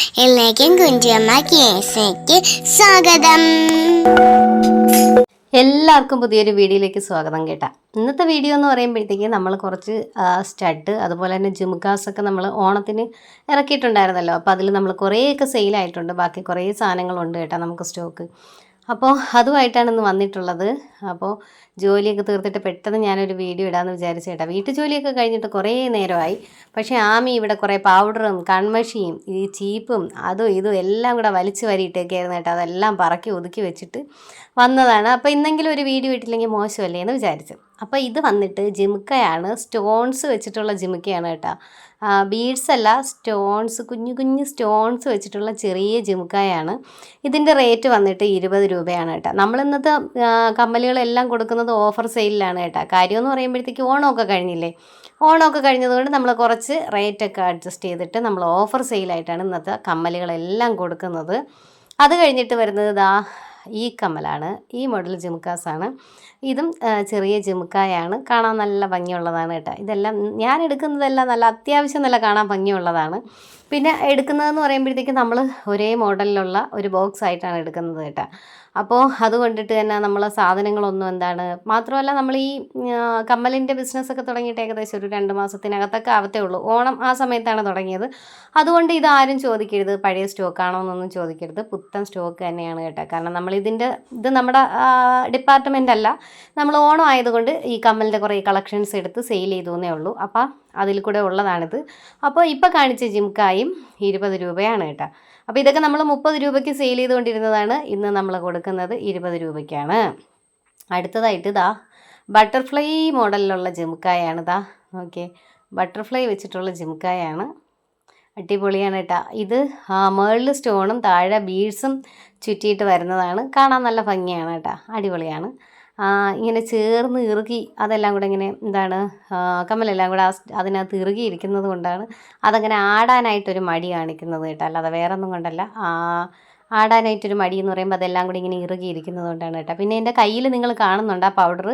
എല്ലാവർക്കും കുഞ്ചിയമ്മ കേസയ്ക്ക് സ്വാഗതം. എല്ലാവർക്കും പുതിയൊരു വീഡിയോയിലേക്ക് സ്വാഗതം കേട്ടാ. ഇന്നത്തെ വീഡിയോ എന്ന് പറയുമ്പോഴത്തേക്ക് നമ്മൾ കുറച്ച് സ്റ്റഡ് അതുപോലെ തന്നെ ജിംകാസ് ഒക്കെ നമ്മൾ ഓണത്തിന് ഇറക്കിയിട്ടുണ്ടായിരുന്നല്ലോ. അപ്പോൾ അതിൽ നമ്മൾ കുറേയൊക്കെ സെയിലായിട്ടുണ്ട് ബാക്കി കുറേ സാധനങ്ങളുണ്ട് കേട്ടോ നമുക്ക് സ്റ്റോക്ക് അപ്പോൾ അതുമായിട്ടാണ് ഇന്ന് വന്നിട്ടുള്ളത്. അപ്പോൾ ജോലിയൊക്കെ തീർത്തിട്ട് പെട്ടെന്ന് ഞാനൊരു വീഡിയോ ഇടാമെന്ന് വിചാരിച്ചു കേട്ടോ. വീട്ടു ജോലിയൊക്കെ കഴിഞ്ഞിട്ട് കുറേ നേരമായി. പക്ഷേ ആമി ഇവിടെ കുറേ പൗഡറും കൺമഷിയും ഈ ചീപ്പും അതും ഇതും എല്ലാം കൂടെ വലിച്ചു വരിയിട്ടൊക്കെയായിരുന്നു കേട്ടോ. അതെല്ലാം പറക്കി ഒതുക്കി വെച്ചിട്ട് വന്നതാണ്. അപ്പോൾ ഇന്നെങ്കിലും ഒരു വീഡിയോ ഇട്ടില്ലെങ്കിൽ മോശമല്ലേ എന്ന് വിചാരിച്ചു. അപ്പോൾ ഇത് വന്നിട്ട് ജിമുക്കയാണ് സ്റ്റോൺസ് വെച്ചിട്ടുള്ള ജിമുക്കയാണ് കേട്ടോ. ബീഡ്സ് അല്ല സ്റ്റോൺസ് കുഞ്ഞു കുഞ്ഞു സ്റ്റോൺസ് വെച്ചിട്ടുള്ള ചെറിയ ജിമുക്കായാണ്. ഇതിന്റെ റേറ്റ് വന്നിട്ട് ഇരുപത് രൂപയാണ് കേട്ടോ. നമ്മൾ ഇന്നത്തെ കമ്മലുകളെല്ലാം കൊടുക്കുന്നത് ഓഫർ സെയിലാണ് കേട്ടോ. കാര്യമെന്ന് പറയുമ്പോഴത്തേക്ക് ഓണമൊക്കെ കഴിഞ്ഞില്ലേ? ഓണമൊക്കെ കഴിഞ്ഞതുകൊണ്ട് നമ്മൾ കുറച്ച് റേറ്റൊക്കെ അഡ്ജസ്റ്റ് ചെയ്തിട്ട് നമ്മൾ ഓഫർ സെയിലായിട്ടാണ് ഇന്നത്തെ കമ്മലുകളെല്ലാം കൊടുക്കുന്നത്. അത് കഴിഞ്ഞിട്ട് വരുന്നത് ദാ ഈ കമ്മലാണ്. ഈ മോഡൽ ജിമുക്കാസാണ്. ഇതും ചെറിയ ജിമുക്കായാണ്. കാണാൻ നല്ല ഭംഗിയുള്ളതാണ് കേട്ടോ. ഇതെല്ലാം ഞാൻ എടുക്കുന്നതെല്ലാം നല്ല അത്യാവശ്യം നല്ല കാണാൻ ഭംഗിയുള്ളതാണ്. പിന്നെ എടുക്കുന്നതെന്ന് പറയുമ്പോഴത്തേക്ക് നമ്മൾ ഒരേ മോഡലിലുള്ള ഒരു ബോക്സ് ആയിട്ടാണ് എടുക്കുന്നത് കേട്ടോ. അപ്പോൾ അതുകൊണ്ടിട്ട് തന്നെ നമ്മൾ സാധനങ്ങളൊന്നും എന്താണ്? മാത്രമല്ല നമ്മൾ ഈ കമ്മലിന്റെ ബിസിനസ്സൊക്കെ തുടങ്ങിയിട്ട് ഏകദേശം ഒരു രണ്ട് മാസത്തിനകത്തൊക്കെ ആവത്തേ ഉള്ളൂ. ഓണം ആ സമയത്താണ് തുടങ്ങിയത്. അതുകൊണ്ട് ഇതാരും ചോദിക്കരുത്. പഴയ സ്റ്റോക്കാണോ എന്നൊന്നും ചോദിക്കരുത്. പുത്തൻ സ്റ്റോക്ക് തന്നെയാണ് കേട്ടോ. കാരണം നമ്മൾ ഇതിന്റെ ഇത് നമ്മുടെ ഡിപ്പാർട്ട്മെന്റ് അല്ല. നമ്മൾ ഓണം ആയതുകൊണ്ട് ഈ കമ്മലിന്റെ കുറേ കളക്ഷൻസ് എടുത്ത് സെയിൽ ചെയ്തു എന്നേ ഉള്ളൂ. അപ്പം അതിൽ കൂടെ ഉള്ളതാണിത്. അപ്പോൾ ഇപ്പോൾ കാണിച്ച ജിംകായും ഇരുപത് രൂപയാണ് കേട്ടോ. അപ്പോൾ ഇതൊക്കെ നമ്മൾ മുപ്പത് രൂപയ്ക്ക് സെയിൽ ചെയ്തുകൊണ്ടിരുന്നതാണ്. ഇന്ന് നമ്മൾ കൊടുക്കുന്നത് ഇരുപത് രൂപയ്ക്കാണ്. അടുത്തതായിട്ട് ഇതാ ബട്ടർഫ്ലൈ മോഡലിലുള്ള ജിമുക്കായാണ് ഇതാ ഓക്കെ ബട്ടർഫ്ലൈ വെച്ചിട്ടുള്ള ജിംക്കായാണ് അടിപൊളിയാണ് കേട്ടോ. ഇത് മേളിൽ സ്റ്റോണും താഴെ ബീഡ്സും ചുറ്റിയിട്ട് വരുന്നതാണ്. കാണാൻ നല്ല ഭംഗിയാണ് കേട്ടോ. അടിപൊളിയാണ്. ഇങ്ങനെ ചേർന്ന് ഇറുകി അതെല്ലാം കൂടെ ഇങ്ങനെ എന്താണ് കമ്മലെല്ലാം കൂടെ അതിനകത്ത് ഇറുകി ഇരിക്കുന്നത് കൊണ്ടാണ് അതങ്ങനെ ആടാനായിട്ടൊരു മടി കാണിക്കുന്നത് കേട്ടോ. അല്ലാതെ വേറെ ഒന്നും കൊണ്ടല്ല ആടാനായിട്ടൊരു മടി എന്ന് പറയുമ്പോൾ അതെല്ലാം കൂടി ഇങ്ങനെ ഇറുകി ഇരിക്കുന്നത് കൊണ്ടാണ് കേട്ടോ. പിന്നെ എന്റെ കയ്യിൽ നിങ്ങൾ കാണുന്നുണ്ട് ആ പൗഡർ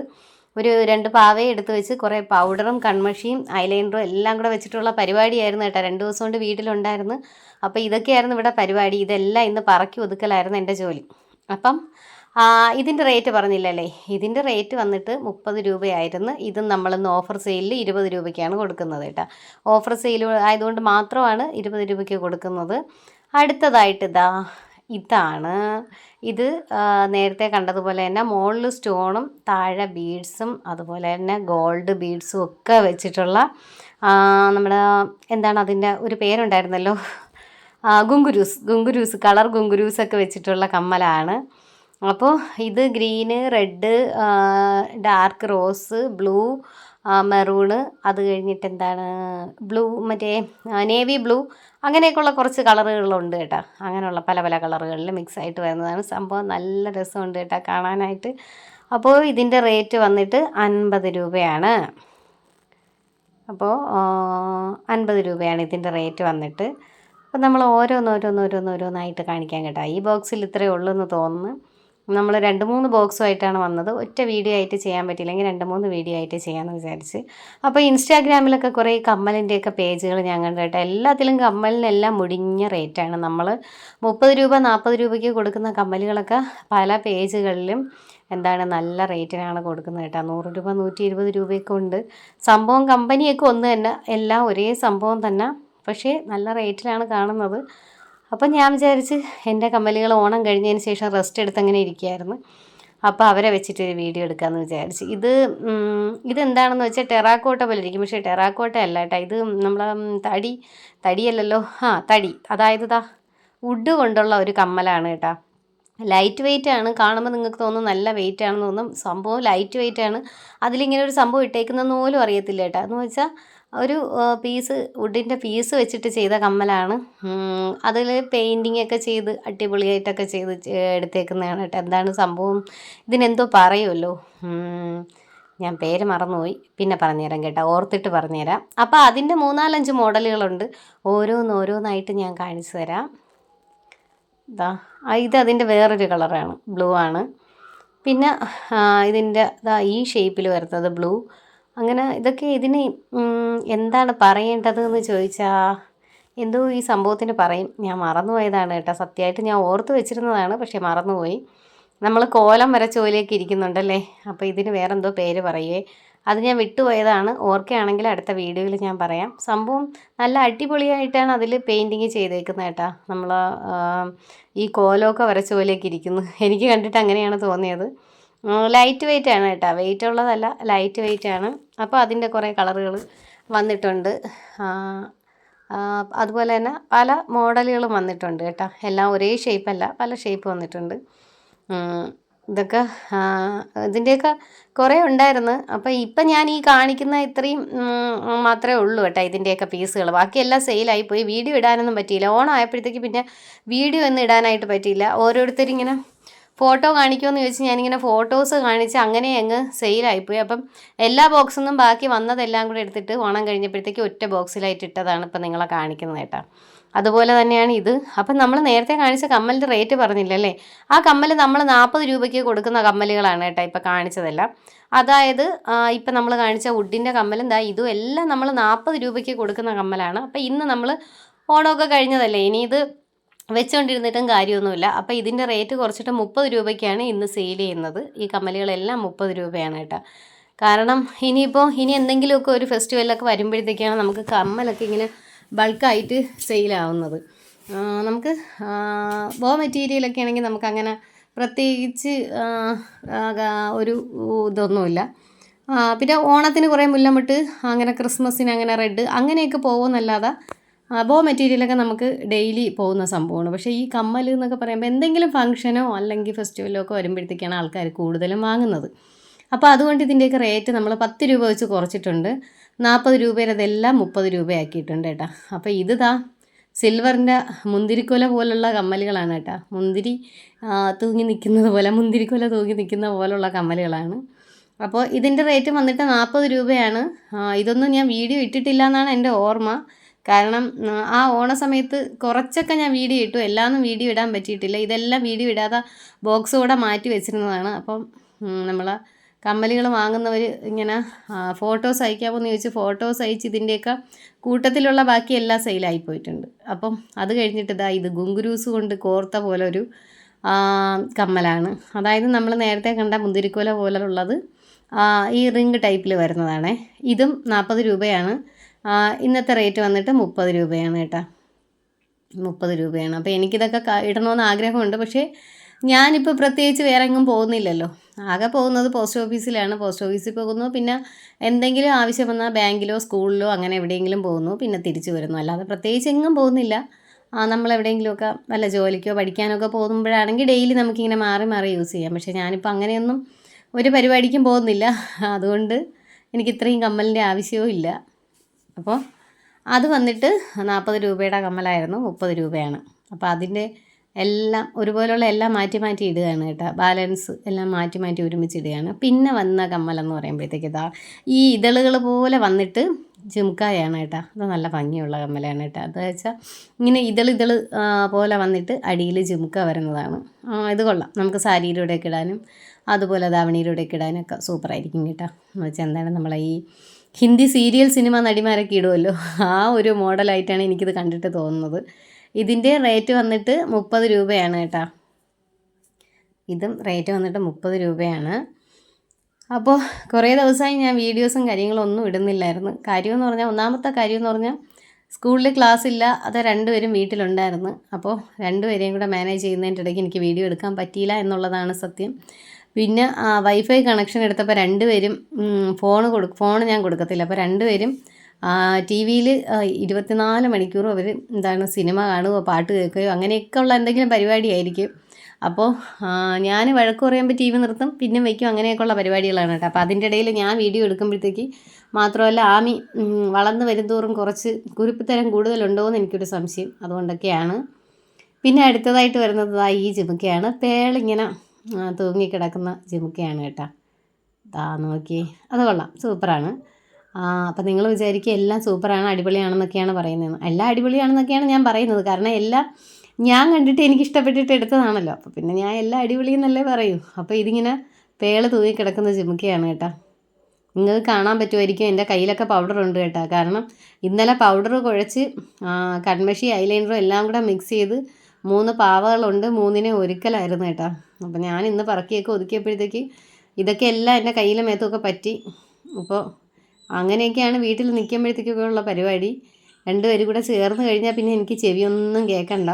ഒരു രണ്ട് പാവയെ എടുത്ത് വെച്ച് കുറേ പൗഡറും കൺമഷിയും ഐലൈനറും എല്ലാം കൂടെ വെച്ചിട്ടുള്ള പരിപാടിയായിരുന്നു കേട്ടോ. രണ്ട് ദിവസം കൊണ്ട് വീട്ടിലുണ്ടായിരുന്നു. അപ്പോൾ ഇതൊക്കെയായിരുന്നു ഇവിടെ പരിപാടി. ഇതെല്ലാം ഇന്ന് പറക്കി ഒതുക്കലായിരുന്നു എന്റെ ജോലി. അപ്പം ഇതിന്റെ റേറ്റ് പറഞ്ഞില്ലല്ലേ? ഇതിന്റെ റേറ്റ് വന്നിട്ട് മുപ്പത് രൂപയായിരുന്നു. ഇതും നമ്മളിന്ന് ഓഫർ സെയിലിൽ ഇരുപത് രൂപയ്ക്കാണ് കൊടുക്കുന്നത് കേട്ടോ. ഓഫർ സെയിൽ ആയതുകൊണ്ട് മാത്രമാണ് ഇരുപത് രൂപയ്ക്ക് കൊടുക്കുന്നത്. അടുത്തതായിട്ട് ഇതാ ഇതാണ്. ഇത് നേരത്തെ കണ്ടതുപോലെ തന്നെ മുകളിൽ സ്റ്റോണും താഴെ ബീഡ്സും അതുപോലെ തന്നെ ഗോൾഡ് ബീഡ്സും ഒക്കെ വെച്ചിട്ടുള്ള നമ്മുടെ എന്താണ് അതിന്റെ ഒരു പേരുണ്ടായിരുന്നല്ലോ? ഗുങ്കുരൂസ് ഗുങ്കുരൂസ് കളർ ഗുങ്കുരൂസ് ഒക്കെ വെച്ചിട്ടുള്ള കമ്മലാണ്. അപ്പോൾ ഇത് green red dark rose blue maroon അത് കഴിഞ്ഞിട്ട് എന്താണ് ബ്ലൂ മറ്റേ നേവി ബ്ലൂ അങ്ങനെയൊക്കെയുള്ള കുറച്ച് കളറുകളുണ്ട് കേട്ടോ. അങ്ങനെയുള്ള പല പല കളറുകളിൽ മിക്സ് ആയിട്ട് വരുന്നതാണ് സംഭവം. നല്ല രസമുണ്ട് കേട്ടോ കാണാനായിട്ട്. അപ്പോൾ ഇതിന്റെ റേറ്റ് വന്നിട്ട് അൻപത് രൂപയാണ്. അപ്പോൾ അൻപത് രൂപയാണ് ഇതിന്റെ റേറ്റ് വന്നിട്ട്. അപ്പോൾ നമ്മൾ ഓരോന്നോരോന്നോരോന്നോരോന്നായിട്ട് കാണിക്കാൻ കേട്ടോ. ഈ ബോക്സിൽ ഇത്രയേ ഉള്ളൂ എന്ന് തോന്നുന്നു. നമ്മൾ രണ്ട് മൂന്ന് ബോക്സുമായിട്ടാണ് വന്നത്. ഒറ്റ വീഡിയോ ആയിട്ട് ചെയ്യാൻ പറ്റില്ലെങ്കിൽ രണ്ട് മൂന്ന് വീഡിയോ ആയിട്ട് ചെയ്യാമെന്ന് വിചാരിച്ച്. അപ്പോൾ ഇൻസ്റ്റാഗ്രാമിലൊക്കെ കുറേ കമ്മലിന്റെയൊക്കെ പേജുകൾ ഞാൻ കണ്ടിട്ട് എല്ലാത്തിലും കമ്മലിനെല്ലാം മുടിഞ്ഞ റേറ്റാണ്. നമ്മൾ മുപ്പത് രൂപ നാൽപ്പത് രൂപയ്ക്ക് കൊടുക്കുന്ന കമ്മലുകളൊക്കെ പല പേജുകളിലും എന്താണ് നല്ല റേറ്റിനാണ് കൊടുക്കുന്നത് കേട്ടോ. നൂറ് രൂപ നൂറ്റി ഇരുപത് രൂപയൊക്കെ ഉണ്ട്. സംഭവം കമ്പനിയൊക്കെ ഒന്ന് തന്നെ എല്ലാം ഒരേ സംഭവം തന്നെ. പക്ഷേ നല്ല റേറ്റിലാണ് കാണുന്നത്. അപ്പം ഞാൻ വിചാരിച്ച് എന്റെ കമ്മലുകൾ ഓണം കഴിഞ്ഞതിന് ശേഷം റെസ്റ്റ് എടുത്ത് അങ്ങനെ ഇരിക്കുകയായിരുന്നു. അപ്പോൾ അവരെ വെച്ചിട്ട് ഒരു വീഡിയോ എടുക്കാമെന്ന് വിചാരിച്ച്. ഇത് ഇതെന്താണെന്ന് വെച്ചാൽ ടെറാക്കോട്ട പോലെ ഇരിക്കും. പക്ഷേ ടെറാക്കോട്ട അല്ല കേട്ടോ. ഇത് നമ്മളെ തടി തടിയല്ലല്ലോ. ആ തടി. അതായത് ദാ വുഡ് കൊണ്ടുള്ള ഒരു കമ്മലാണ് കേട്ടോ. ലൈറ്റ് വെയിറ്റ് ആണ്. കാണുമ്പോൾ നിങ്ങൾക്ക് തോന്നും നല്ല വെയിറ്റ് ആണെന്ന് തോന്നും. സംഭവം ലൈറ്റ് വെയിറ്റ് ആണ്. അതിലിങ്ങനെ ഒരു സംഭവം ഇട്ടേക്കുന്നതെന്ന് പോലും അറിയത്തില്ല കേട്ടോ. എന്ന് വെച്ചാൽ ഒരു പീസ് വുഡിന്റെ പീസ് വെച്ചിട്ട് ചെയ്ത കമ്മലാണ്. അതിൽ പെയിന്റിങ് ഒക്കെ ചെയ്ത് അടിപൊളിയായിട്ടൊക്കെ ചെയ്ത് എടുത്തേക്കുന്നതാണ് കേട്ടോ. എന്താണ് സംഭവം? ഇതിനെന്തോ പറയുമല്ലോ ഞാൻ പേര് മറന്നുപോയി. പിന്നെ പറഞ്ഞുതരാം കേട്ടോ. ഓർത്തിട്ട് പറഞ്ഞുതരാം. അപ്പോൾ അതിന്റെ മൂന്നാലഞ്ച് മോഡലുകളുണ്ട്. ഓരോന്ന് ഓരോന്നായിട്ട് ഞാൻ കാണിച്ചു തരാം. ഇതാ ഇത് അതിന്റെ വേറൊരു കളറാണ്. ബ്ലൂ ആണ്. പിന്നെ ഇതിന്റെ ഇതാ ഈ ഷേപ്പിൽ വരുന്നത് ബ്ലൂ. അങ്ങനെ ഇതൊക്കെ ഇതിന് എന്താണ് പറയേണ്ടത് എന്ന് ചോദിച്ചാൽ എന്തോ ഈ സംഭവത്തിന് പറയും. ഞാൻ മറന്നുപോയതാണ് കേട്ടോ. സത്യമായിട്ട് ഞാൻ ഓർത്ത് വെച്ചിരുന്നതാണ് പക്ഷേ മറന്നുപോയി. നമ്മൾ കോലം വരെ പോലെയൊക്കെ ഇരിക്കുന്നുണ്ടല്ലേ? അപ്പോൾ ഇതിന് വേറെന്തോ പേര് പറയുവേ. അത് ഞാൻ വിട്ടുപോയതാണ്. ഓർക്കുകയാണെങ്കിൽ അടുത്ത വീഡിയോയിൽ ഞാൻ പറയാം. സംഭവം നല്ല അടിപൊളിയായിട്ടാണ് അതിൽ പെയിന്റിങ് ചെയ്തേക്കുന്നത് കേട്ടോ. നമ്മൾ ഈ കോലമൊക്കെ വരച്ച പോലെയൊക്കെ ഇരിക്കുന്നു. എനിക്ക് കണ്ടിട്ട് അങ്ങനെയാണ് തോന്നിയത്. ലൈറ്റ് വെയിറ്റ് ആണ് കേട്ടോ. വെയിറ്റ് ഉള്ളതല്ല ലൈറ്റ് വെയിറ്റ് ആണ്. അപ്പോൾ അതിന്റെ കുറേ കളറുകൾ വന്നിട്ടുണ്ട്. അതുപോലെ തന്നെ പല മോഡലുകളും വന്നിട്ടുണ്ട് കേട്ടോ. എല്ലാം ഒരേ ഷേപ്പല്ല പല ഷേപ്പ് വന്നിട്ടുണ്ട്. ഇതൊക്കെ ഇതിന്റെയൊക്കെ കുറേ ഉണ്ടായിരുന്നു. അപ്പോൾ ഇപ്പം ഞാൻ ഈ കാണിക്കുന്ന ഇത്രയും മാത്രമേ ഉള്ളൂ കേട്ടോ ഇതിന്റെയൊക്കെ പീസുകൾ ബാക്കിയെല്ലാം സെയിലായി പോയി. വീഡിയോ ഇടാനൊന്നും പറ്റിയില്ല. ഓണം ആയപ്പോഴത്തേക്ക് പിന്നെ വീഡിയോ ഒന്നും ഇടാനായിട്ട് പറ്റിയില്ല. ഓരോരുത്തരിങ്ങനെ ഫോട്ടോ കാണിക്കുമെന്ന് ചോദിച്ച് ഞാനിങ്ങനെ ഫോട്ടോസ് കാണിച്ച് അങ്ങനെ അങ്ങ് സെയിലായിപ്പോയി. അപ്പം എല്ലാ ബോക്സിൽ നിന്നും ബാക്കി വന്നതെല്ലാം കൂടെ എടുത്തിട്ട് ഓണം കഴിഞ്ഞപ്പോഴത്തേക്ക് ഒറ്റ ബോക്സിലായിട്ട് ഇട്ടതാണ് ഇപ്പം നിങ്ങളെ കാണിക്കുന്നത് കേട്ടോ. അതുപോലെ തന്നെയാണ് ഇത്. അപ്പം നമ്മൾ നേരത്തെ കാണിച്ച കമ്മലിന്റെ റേറ്റ് പറഞ്ഞില്ലല്ലേ? ആ കമ്മൽ നമ്മൾ നാൽപ്പത് രൂപയ്ക്ക് കൊടുക്കുന്ന കമ്മലുകളാണ് കേട്ടോ ഇപ്പം കാണിച്ചതെല്ലാം. അതായത് ഇപ്പം നമ്മൾ കാണിച്ച വുഡിന്റെ കമ്മൽ ദാ ഇതും എല്ലാം നമ്മൾ നാൽപ്പത് രൂപയ്ക്ക് കൊടുക്കുന്ന കമ്മലാണ്. അപ്പം ഇന്ന് നമ്മൾ ഓണമൊക്കെ കഴിഞ്ഞതല്ലേ? ഇനി ഇത് വെച്ചുകൊണ്ടിരുന്നിട്ടും കാര്യമൊന്നുമില്ല. അപ്പോൾ ഇതിന്റെ റേറ്റ് കുറച്ചിട്ട് മുപ്പത് രൂപയ്ക്കാണ് ഇന്ന് സെയിൽ ചെയ്യുന്നത്. ഈ കമ്മലുകളെല്ലാം മുപ്പത് രൂപയാണ് കേട്ടോ. കാരണം ഇനിയിപ്പോൾ ഇനി എന്തെങ്കിലുമൊക്കെ ഒരു ഫെസ്റ്റിവലൊക്കെ വരുമ്പോഴത്തേക്കാണ് നമുക്ക് കമ്മലൊക്കെ ഇങ്ങനെ ബൾക്കായിട്ട് സെയിലാവുന്നത് നമുക്ക് ബോ മെറ്റീരിയലൊക്കെ ആണെങ്കിൽ നമുക്കങ്ങനെ പ്രത്യേകിച്ച് ഒരു ഇതൊന്നുമില്ല. പിന്നെ ഓണത്തിന് കുറേ മുല്ലമിട്ട് അങ്ങനെ ക്രിസ്മസിന് അങ്ങനെ റെഡ് അങ്ങനെയൊക്കെ പോകുമെന്നല്ലാതെ ബോ മെറ്റീരിയലൊക്കെ നമുക്ക് ഡെയിലി പോകുന്ന സംഭവമാണ്. പക്ഷേ ഈ കമ്മൽ എന്നൊക്കെ പറയുമ്പോൾ എന്തെങ്കിലും ഫംഗ്ഷനോ അല്ലെങ്കിൽ ഫെസ്റ്റിവലോ ഒക്കെ വരുമ്പോഴത്തേക്കാണ് ആൾക്കാർ കൂടുതലും വാങ്ങുന്നത്. അപ്പോൾ അതുകൊണ്ട് ഇതിന്റെയൊക്കെ റേറ്റ് നമ്മൾ പത്ത് രൂപ വെച്ച് കുറച്ചിട്ടുണ്ട്. നാൽപ്പത് രൂപയുടെ അതെല്ലാം മുപ്പത് രൂപയാക്കിയിട്ടുണ്ട് കേട്ടോ. അപ്പോൾ ഇത് സിൽവറിന്റെ മുന്തിരിക്കൊല പോലുള്ള കമ്മലുകളാണ് കേട്ടോ. മുന്തിരി തൂങ്ങി നിൽക്കുന്നത് പോലെ മുന്തിരിക്കൊല തൂങ്ങി നിൽക്കുന്ന പോലുള്ള കമ്മലുകളാണ്. അപ്പോൾ ഇതിന്റെ റേറ്റ് വന്നിട്ട് നാൽപ്പത് രൂപയാണ്. ഇതൊന്നും ഞാൻ വീഡിയോ ഇട്ടിട്ടില്ല എന്നാണ് എന്റെ ഓർമ്മ. കാരണം ആ, ഓണ സമയത്ത് കുറച്ചൊക്കെ ഞാൻ വീഡിയോ ഇട്ടു. എല്ലാമൊന്നും വീഡിയോ ഇടാൻ പറ്റിയിട്ടില്ല. ഇതെല്ലാം വീഡിയോ ഇടാതെ ബോക്സ് കൂടെ മാറ്റി വെച്ചിരുന്നതാണ്. അപ്പം നമ്മൾ കമ്മലുകൾ വാങ്ങുന്നവർ ഇങ്ങനെ ഫോട്ടോസ് അയക്കാമോ എന്ന് ചോദിച്ച് ഫോട്ടോസ് അയച്ച് ഇതിന്റെയൊക്കെ കൂട്ടത്തിലുള്ള ബാക്കി എല്ലാം സെയിലായി പോയിട്ടുണ്ട്. അപ്പം അത് കഴിഞ്ഞിട്ട് ഇതാ ഇത് ഗുങ്കുരൂസ് കൊണ്ട് കോർത്ത പോലെ ഒരു കമ്മലാണ്. അതായത് നമ്മൾ നേരത്തെ കണ്ട മുന്തിരിക്കോല പോലുള്ളത് ഈ റിങ് ടൈപ്പിൽ വരുന്നതാണ്. ഇതും നാൽപ്പത് രൂപയാണ്. ഇന്നത്തെ റേറ്റ് വന്നിട്ട് മുപ്പത് രൂപയാണ് കേട്ടോ. മുപ്പത് രൂപയാണ്. അപ്പോൾ എനിക്കിതൊക്കെ ഇടണമെന്ന് ആഗ്രഹമുണ്ട്. പക്ഷേ ഞാനിപ്പോൾ പ്രത്യേകിച്ച് വേറെ എങ്ങും പോകുന്നില്ലല്ലോ. ആകെ പോകുന്നത് പോസ്റ്റ് ഓഫീസിലാണ്. പോസ്റ്റ് ഓഫീസിൽ പോകുന്നു. പിന്നെ എന്തെങ്കിലും ആവശ്യം വന്നാൽ ബാങ്കിലോ സ്കൂളിലോ അങ്ങനെ എവിടെയെങ്കിലും പോകുന്നു. പിന്നെ തിരിച്ചു വരുന്നു. അല്ലാതെ പ്രത്യേകിച്ച് എങ്ങും പോകുന്നില്ല. നമ്മൾ എവിടെയെങ്കിലുമൊക്കെ വല്ല ജോലിക്കോ പഠിക്കാനൊക്കെ പോകുമ്പോഴാണെങ്കിൽ ഡെയിലി നമുക്കിങ്ങനെ മാറി മാറി യൂസ് ചെയ്യാം. പക്ഷേ ഞാനിപ്പോൾ അങ്ങനെയൊന്നും ഒരു പരിപാടിക്കും പോകുന്നില്ല. അതുകൊണ്ട് എനിക്ക് ഇത്രയും കമ്മലിന്റെ ആവശ്യവും ഇല്ല. അപ്പോൾ അത് വന്നിട്ട് നാൽപ്പത് രൂപയുടെ കമ്മലായിരുന്നു മുപ്പത് രൂപയാണ്. അപ്പോൾ അതിന്റെ എല്ലാം ഒരുപോലുള്ള എല്ലാം മാറ്റി മാറ്റി ഇടുകയാണ് കേട്ടോ. ബാലൻസ് എല്ലാം മാറ്റി മാറ്റി ഒരുമിച്ച് ഇടുകയാണ്. പിന്നെ വന്ന കമ്മലെന്ന് പറയുമ്പോഴത്തേക്ക് ഇതാ ഈ ഇതളുകൾ പോലെ വന്നിട്ട് ജുംക്കായാണ് കേട്ടോ. അത് നല്ല ഭംഗിയുള്ള കമ്മലാണ് കേട്ടോ. അത് വെച്ചാൽ ഇങ്ങനെ ഇതൾ ഇതൾ പോലെ വന്നിട്ട് അടിയിൽ ജുംക്ക വരുന്നതാണ്. ഇത് കൊള്ളാം. നമുക്ക് സാരിയിലൂടെയൊക്കെ ഇടാനും അതുപോലെ ധാവണിയിലൂടെയൊക്കെ ഒക്കെ സൂപ്പറായിരിക്കും കേട്ടോ. എന്ന് വെച്ചാൽ എന്താണ് നമ്മളെ ഈ ഹിന്ദി സീരിയൽ സിനിമ നടിമാരൊക്കെ ഇടുമല്ലോ ആ ഒരു മോഡലായിട്ടാണ് എനിക്കിത് കണ്ടിട്ട് തോന്നുന്നത്. ഇതിന്റെ റേറ്റ് വന്നിട്ട് മുപ്പത് രൂപയാണ് കേട്ടോ. ഇതും റേറ്റ് വന്നിട്ട് മുപ്പത് രൂപയാണ്. അപ്പോൾ കുറേ ദിവസമായി ഞാൻ വീഡിയോസും കാര്യങ്ങളും ഒന്നും ഇടുന്നില്ലായിരുന്നു. കാര്യമെന്ന് പറഞ്ഞാൽ ഒന്നാമത്തെ കാര്യം എന്ന് പറഞ്ഞാൽ സ്കൂളിൽ ക്ലാസ് ഇല്ല അത് രണ്ടുപേരും വീട്ടിലുണ്ടായിരുന്നു. അപ്പോൾ രണ്ടുപേരെയും കൂടെ മാനേജ് ചെയ്യുന്നതിന്റെ ഇടയ്ക്ക് എനിക്ക് വീഡിയോ എടുക്കാൻ പറ്റിയില്ല എന്നുള്ളതാണ് സത്യം. പിന്നെ വൈഫൈ കണക്ഷൻ എടുത്തപ്പോൾ രണ്ടുപേരും ഫോൺ കൊടു ഫോൺ ഞാൻ കൊടുക്കത്തില്ല. അപ്പോൾ രണ്ടുപേരും ടി വിയിൽ ഇരുപത്തിനാല് മണിക്കൂറും അവർ എന്താണ് സിനിമ കാണുകയോ പാട്ട് കേൾക്കുകയോ അങ്ങനെയൊക്കെ ഉള്ള എന്തെങ്കിലും പരിപാടിയായിരിക്കും. അപ്പോൾ ഞാൻ വഴക്ക് പറയുമ്പോൾ ടി വി നിർത്തും പിന്നെ വയ്ക്കും അങ്ങനെയൊക്കെയുള്ള പരിപാടികളാണ് കേട്ടോ. അപ്പോൾ അതിന്റെ ഇടയിൽ ഞാൻ വീഡിയോ എടുക്കുമ്പോഴത്തേക്ക് മാത്രമല്ല ആമി വളർന്നു വരുന്തോറും കുറച്ച് കുരുപ്പിത്തരം കൂടുതലുണ്ടോ എന്ന് എനിക്കൊരു സംശയം അതുകൊണ്ടൊക്കെയാണ്. പിന്നെ അടുത്തതായിട്ട് വരുന്നത് ഈ ജിമുക്കയാണ് പേളിങ്ങനെ തൂങ്ങിക്കിടക്കുന്ന ജിമുക്കയാണ് കേട്ടോ. ദാ നോക്കി. അത് കൊള്ളാം. സൂപ്പറാണ്. അപ്പം നിങ്ങൾ വിചാരിക്കുക എല്ലാം സൂപ്പറാണ് അടിപൊളിയാണെന്നൊക്കെയാണ് പറയുന്നത്. എല്ലാം അടിപൊളിയാണെന്നൊക്കെയാണ് ഞാൻ പറയുന്നത്. കാരണം എല്ലാം ഞാൻ കണ്ടിട്ട് എനിക്ക് ഇഷ്ടപ്പെട്ടിട്ട് എടുത്തതാണല്ലോ. അപ്പോൾ പിന്നെ ഞാൻ എല്ലാം അടിപൊളി എന്നല്ലേ പറയൂ. അപ്പോൾ ഇതിങ്ങനെ പേൾ തൂങ്ങിക്കിടക്കുന്ന ജിമുക്കയാണ് കേട്ടോ. നിങ്ങൾക്ക് കാണാൻ പറ്റുമായിരിക്കും. എന്റെ കയ്യിലൊക്കെ പൗഡർ ഉണ്ട് കേട്ടോ. കാരണം ഇന്നലെ പൗഡർ കുഴച്ച് കൺമഷി ഐലൈനറും എല്ലാം കൂടെ മിക്സ് ചെയ്ത് മൂന്ന് പാവകളുണ്ട് മൂന്നിനെ ഒരുക്കലായിരുന്നു കേട്ടോ. അപ്പോൾ ഞാൻ ഇന്ന് പറക്കിയൊക്കെ ഒതുക്കിയപ്പോഴത്തേക്ക് ഇതൊക്കെ എല്ലാം എന്റെ കയ്യിലെ മേത്തൊക്കെ പറ്റി. അപ്പോൾ അങ്ങനെയൊക്കെയാണ് വീട്ടിൽ നിൽക്കുമ്പോഴത്തേക്കൊക്കെ ഉള്ള പരിപാടി. രണ്ടുപേരും കൂടെ ചേർന്ന് കഴിഞ്ഞാൽ പിന്നെ എനിക്ക് ചെവിയൊന്നും കേൾക്കണ്ട.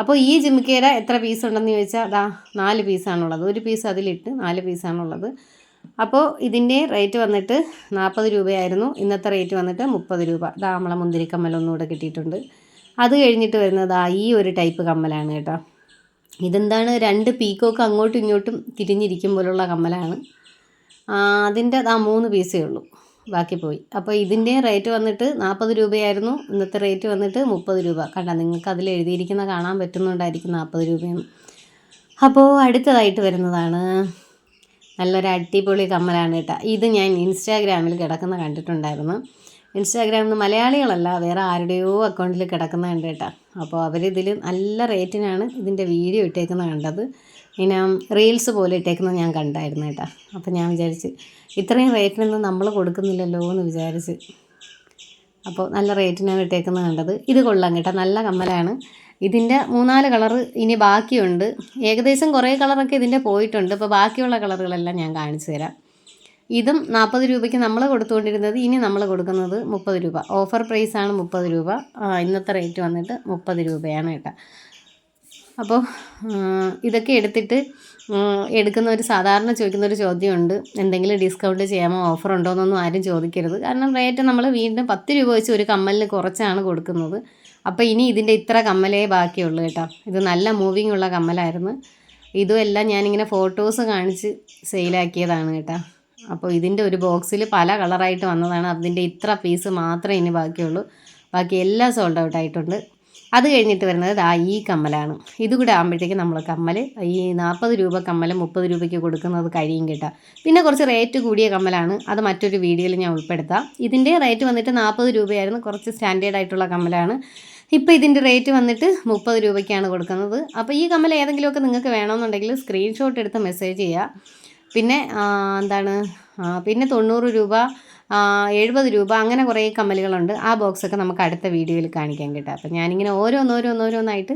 അപ്പോൾ ഈ ജിമിക്കേര എത്ര പീസ് ഉണ്ടെന്ന് ചോദിച്ചാൽ അതാ നാല് പീസാണുള്ളത് ഒരു പീസ് അതിലിട്ട് നാല് പീസാണുള്ളത് അപ്പോൾ ഇതിന്റെ റേറ്റ് വന്നിട്ട് നാൽപ്പത് രൂപയായിരുന്നു. ഇന്നത്തെ റേറ്റ് വന്നിട്ട് മുപ്പത് രൂപ. ദാ നമ്മളെ മുന്തിരിക്കമ്മലൊന്നും കൂടെ കിട്ടിയിട്ടുണ്ട്. അത് കഴിഞ്ഞിട്ട് വരുന്നത് ആ ഈ ഒരു ടൈപ്പ് കമ്മലാണ് കേട്ടോ. ഇതെന്താണ്? രണ്ട് പീക്കോക്ക് അങ്ങോട്ടും ഇങ്ങോട്ടും തിരിഞ്ഞിരിക്കും പോലുള്ള കമ്മലാണ്. അതിന്റെ ആ മൂന്ന് പീസേ ഉള്ളൂ. ബാക്കി പോയി. അപ്പോൾ ഇതിന്റെ റേറ്റ് വന്നിട്ട് നാൽപ്പത് രൂപയായിരുന്നു. ഇന്നത്തെ റേറ്റ് വന്നിട്ട് മുപ്പത് രൂപ. കണ്ട നിങ്ങൾക്ക് അതിൽ എഴുതിയിരിക്കുന്ന കാണാൻ പറ്റുന്നുണ്ടായിരിക്കും നാൽപ്പത് രൂപയെന്ന്. അപ്പോൾ അടുത്തതായിട്ട് വരുന്നതാണ് നല്ലൊരു അടിപൊളി കമ്മലാണ് കേട്ടോ. ഇത് ഞാൻ ഇൻസ്റ്റാഗ്രാമിൽ കിടക്കുന്ന കണ്ടിട്ടുണ്ടായിരുന്നു. ഇൻസ്റ്റാഗ്രാമിൽ നിന്ന് മലയാളികളല്ല വേറെ ആരുടെയോ അക്കൗണ്ടിൽ കിടക്കുന്ന കണ്ട് കേട്ടോ. അപ്പോൾ അവരിതിൽ നല്ല റേറ്റിനാണ് ഇതിന്റെ വീഡിയോ ഇട്ടേക്കുന്നത് കണ്ടത്. പിന്നെ റീൽസ് പോലെ ഇട്ടേക്കുന്നത് ഞാൻ കണ്ടായിരുന്നു കേട്ടോ. അപ്പോൾ ഞാൻ വിചാരിച്ച് ഇത്രയും റേറ്റിനൊന്നും നമ്മൾ കൊടുക്കുന്നില്ലല്ലോ എന്ന് വിചാരിച്ച് അപ്പോൾ നല്ല റേറ്റിനാണ് ഇട്ടേക്കുന്നത് കണ്ടത്. ഇത് കൊള്ളാം കേട്ടോ നല്ല കമ്മലാണ്. ഇതിന്റെ മൂന്നാൽ കളറ് ഇനി ബാക്കിയുണ്ട്. ഏകദേശം കുറേ കളറൊക്കെ ഇതിന്റെ പോയിട്ടുണ്ട്. അപ്പോൾ ബാക്കിയുള്ള കളറുകളെല്ലാം ഞാൻ കാണിച്ചു തരാം. ഇതും നാൽപ്പത് രൂപയ്ക്ക് നമ്മൾ കൊടുത്തുകൊണ്ടിരുന്നത് ഇനി നമ്മൾ കൊടുക്കുന്നത് മുപ്പത് രൂപ. ഓഫർ പ്രൈസ് ആണ് മുപ്പത് രൂപ. ഇന്നത്തെ റേറ്റ് വന്നിട്ട് മുപ്പത് രൂപയാണ് കേട്ടോ. അപ്പോൾ ഇതൊക്കെ എടുത്തിട്ട് എടുക്കുന്ന ഒരു സാധാരണ ചോദിക്കുന്ന ഒരു ചോദ്യമുണ്ട്. എന്തെങ്കിലും ഡിസ്കൗണ്ട് ചെയ്യാമോ? ഓഫർ ഉണ്ടോ എന്നൊന്നും ആരും ചോദിക്കരുത്. കാരണം റേറ്റ് നമ്മൾ വീണ്ടും പത്ത് രൂപ വെച്ച് ഒരു കമ്മലിന് കുറച്ചാണ് കൊടുക്കുന്നത്. അപ്പോൾ ഇനി ഇതിന്റെ ഇത്ര കമ്മലേ ബാക്കിയുള്ളൂ കേട്ടോ. ഇത് നല്ല മൂവിങ് ഉള്ള കമ്മലായിരുന്നു. ഇതുമെല്ലാം ഞാനിങ്ങനെ ഫോട്ടോസ് കാണിച്ച് സെയിലാക്കിയതാണ് കേട്ടോ. അപ്പോൾ ഇതിന്റെ ഒരു ബോക്സിൽ പല കളറായിട്ട് വന്നതാണ്. അതിന്റെ ഇത്ര പീസ് മാത്രമേ ഇനി ബാക്കിയുള്ളൂ. ബാക്കി എല്ലാം സോൾഡ് ഔട്ട് ആയിട്ടുണ്ട്. അത് കഴിഞ്ഞിട്ട് വരുന്നത് ദാ ഈ കമ്മലാണ്. ഇതുകൂടെ ആകുമ്പോഴത്തേക്ക് നമ്മൾ കമ്മൽ ഈ നാൽപ്പത് രൂപ കമ്മൽ മുപ്പത് രൂപയ്ക്ക് കൊടുക്കുന്നത് കഴിയും കേട്ടോ. പിന്നെ കുറച്ച് റേറ്റ് കൂടിയ കമ്മലാണ്. അത് മറ്റൊരു വീഡിയോയിൽ ഞാൻ ഉൾപ്പെടുത്താം. ഇതിന്റെ റേറ്റ് വന്നിട്ട് നാൽപ്പത് രൂപയായിരുന്നു. കുറച്ച് സ്റ്റാൻഡേർഡ് ആയിട്ടുള്ള കമ്മലാണ്. ഇപ്പോൾ ഇതിന്റെ റേറ്റ് വന്നിട്ട് മുപ്പത് രൂപയ്ക്കാണ് കൊടുക്കുന്നത്. അപ്പോൾ ഈ കമ്മൽ ഏതെങ്കിലുമൊക്കെ നിങ്ങൾക്ക് വേണമെന്നുണ്ടെങ്കിൽ സ്ക്രീൻഷോട്ട് എടുത്ത് മെസ്സേജ് ചെയ്യുക. പിന്നെ എന്താണ് പിന്നെ തൊണ്ണൂറ് രൂപ എഴുപത് രൂപ അങ്ങനെ കുറേ കമ്മലുകളുണ്ട്. ആ ബോക്സൊക്കെ നമുക്ക് അടുത്ത വീഡിയോയിൽ കാണിക്കാൻ കേട്ടോ. അപ്പോൾ ഞാനിങ്ങനെ ഓരോന്നോരോന്നോരോന്നായിട്ട്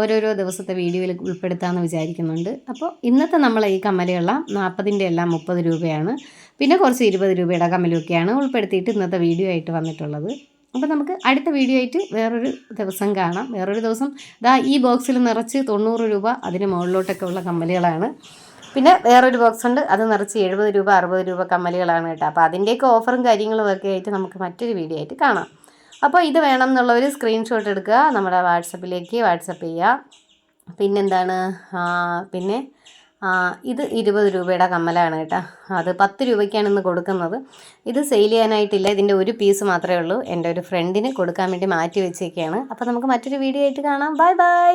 ഓരോരോ ദിവസത്തെ വീഡിയോയിൽ ഉൾപ്പെടുത്താമെന്ന് വിചാരിക്കുന്നുണ്ട്. അപ്പോൾ ഇന്നത്തെ നമ്മൾ ഈ കമ്മലുകളെല്ലാം നാൽപ്പതിന്റെ എല്ലാം മുപ്പത് രൂപയാണ്. പിന്നെ കുറച്ച് ഇരുപത് രൂപയുടെ കമ്മലുമൊക്കെയാണ് ഉൾപ്പെടുത്തിയിട്ട് ഇന്നത്തെ വീഡിയോ ആയിട്ട് വന്നിട്ടുള്ളത്. അപ്പോൾ നമുക്ക് അടുത്ത വീഡിയോ ആയിട്ട് വേറൊരു ദിവസം കാണാം. വേറൊരു ദിവസം ദാ ഈ ബോക്സിൽ നിറച്ച് തൊണ്ണൂറ് രൂപ അതിന് മുകളിലോട്ടൊക്കെ ഉള്ള കമ്മലുകളാണ്. പിന്നെ വേറൊരു ബോക്സ് ഉണ്ട്. അത് നിറച്ച് എഴുപത് രൂപ അറുപത് രൂപ കമ്മലുകളാണ് കേട്ടോ. അപ്പോൾ അതിന്റെയൊക്കെ ഓഫറും കാര്യങ്ങളും ഒക്കെ ആയിട്ട് നമുക്ക് മറ്റൊരു വീഡിയോ ആയിട്ട് കാണാം. അപ്പോൾ ഇത് വേണം എന്നുള്ളവർ സ്ക്രീൻഷോട്ട് എടുക്കുക. നമ്മുടെ വാട്സപ്പിലേക്ക് വാട്സപ്പ് ചെയ്യുക പിന്നെന്താണ്? പിന്നെ ഇത് ഇരുപത് രൂപയുടെ കമ്മലാണ് കേട്ടോ. അത് പത്ത് രൂപയ്ക്കാണ് ഇന്ന് കൊടുക്കുന്നത്. ഇത് സെയിൽ ചെയ്യാനായിട്ടില്ല. ഇതിന്റെ ഒരു പീസ് മാത്രമേ ഉള്ളൂ. എന്റെ ഒരു ഫ്രണ്ടിന് കൊടുക്കാൻ വേണ്ടി മാറ്റി വെച്ചേക്കാണ്. അപ്പോൾ നമുക്ക് മറ്റൊരു വീഡിയോ ആയിട്ട് കാണാം. Bye bye